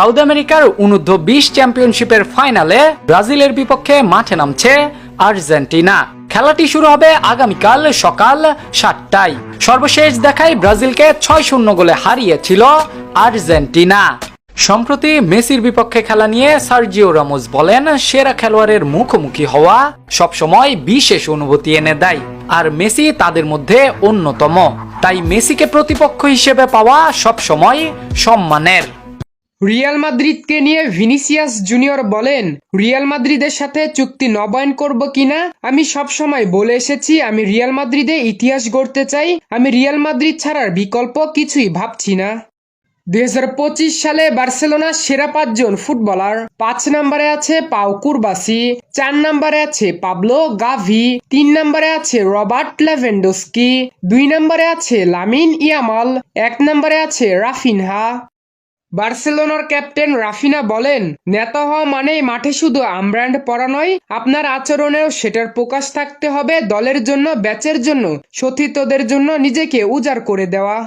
South আমেরিকার অনূর্ধ্ব বিশ চ্যাম্পিয়নশিপের ফাইনালে ব্রাজিলের বিপক্ষে মাঠে নামছে আর্জেন্টিনা। খেলাটি শুরু হবে আগামীকাল সকাল সাতটায়। সর্বশেষ দেখায় ব্রাজিলকে ছয় শূন্য গোলে হারিয়েছিল আর্জেন্টিনা। সম্প্রতি মেসির বিপক্ষে খেলা নিয়ে সার্জিও রামোস বলেন, সেরা খেলোয়াড়ের মুখোমুখি হওয়া সবসময় বিশেষ অনুভূতি এনে দেয়, আর মেসি তাদের মধ্যে অন্যতম। তাই মেসিকে প্রতিপক্ষ হিসেবে পাওয়া সবসময় সম্মানের। রিয়াল মাদ্রিদকে নিয়ে ভিনিসিয়াস জুনিয়র বলেন, রিয়াল মাদ্রিদের সাথে চুক্তি নবায়ন করব কিনা? আমি সব সময় বলে এসেছি, আমি রিয়াল মাদ্রিদে ইতিহাস গড়তে চাই, আমি রিয়াল মাদ্রিদ ছাড়ার বিকল্প কিছুই ভাবছি না। দু হাজার পঁচিশ সালে বার্সেলোনার সেরা পাঁচজন ফুটবলার, পাঁচ নম্বরে আছে পাও কুরবাসি, চার নম্বরে আছে পাবলো গাভি, তিন নম্বরে আছে রবার্ট লেভেন্ডোস্কি, দুই নম্বরে আছে লামিন ইয়ামাল, এক নম্বরে আছে রাফিনহা। বার্সেলোনার ক্যাপ্টেন রাফিনা বলেন, নেতা হওয়া মানেই মাঠে শুধু আমব্র্যান্ড পড়া নয়, আপনার আচরণেও সেটার প্রকাশ থাকতে হবে দলের জন্য, ব্যাচের জন্য, সতীর্থদের জন্য নিজেকে উজাড় করে দেওয়া।